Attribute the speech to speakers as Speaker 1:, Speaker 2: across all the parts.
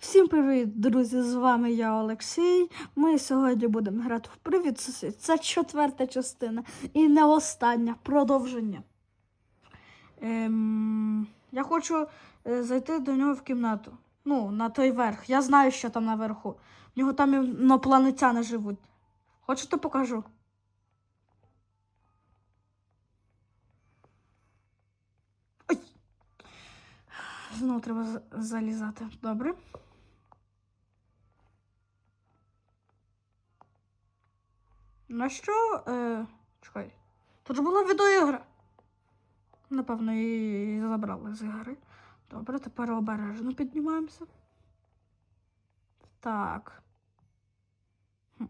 Speaker 1: Всім привіт, друзі! З вами я Олексій. Ми сьогодні будемо грати в Привіт сусід. Це четверта частина і не остання продовження. Ем, я хочу е, зайти до нього в кімнату. Ну, на той верх. Я знаю, що там наверху. В нього там інопланетяни живуть. Хочете покажу? Ой! Знову треба залізати. Добре. На що? Е, чекай. Тут ж була відеоігра. Напевно, її забрали з ігри. Добре, тепер обережно піднімаємося. Так. Хм.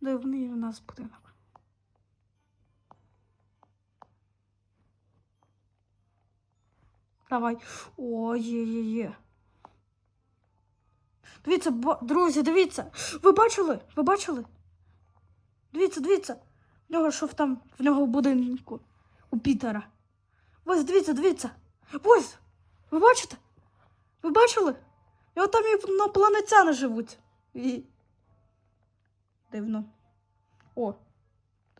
Speaker 1: Дивний в нас будинок. Давай. О, є, є, є. Дивіться, бо... друзі, дивіться. Ви бачили? Ви бачили? Дивіться, дивіться. В нього що там, в нього в будинку у Пітера. Ось, дивіться, дивіться. Ось. Ви бачите? Ви бачили? От там і інопланетяни живуть. І... Дивно. О.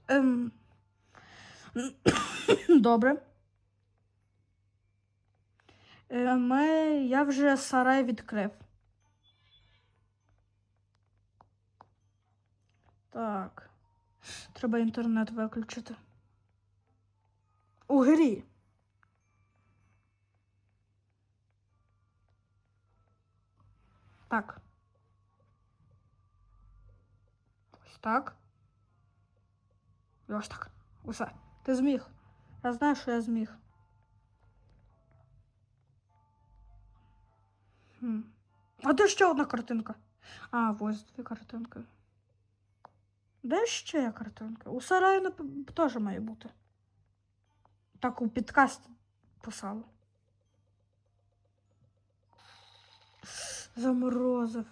Speaker 1: Ем... Добре. Е, Ми... Я вже сарай відкрив. Так. Треба інтернет виключити. У грі. Так. Ось так. І ось так. Усе. Ти зміг. Я знаю, що я зміг. Хм. А де ще одна картинка? А, ось дві картинки. Де ще є картинка? У сараї теж має бути. Так у підкасті писали. Заморозив.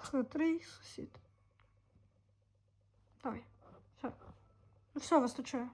Speaker 1: Хитрий сусід. Давай. Все. Ну все, вистачає.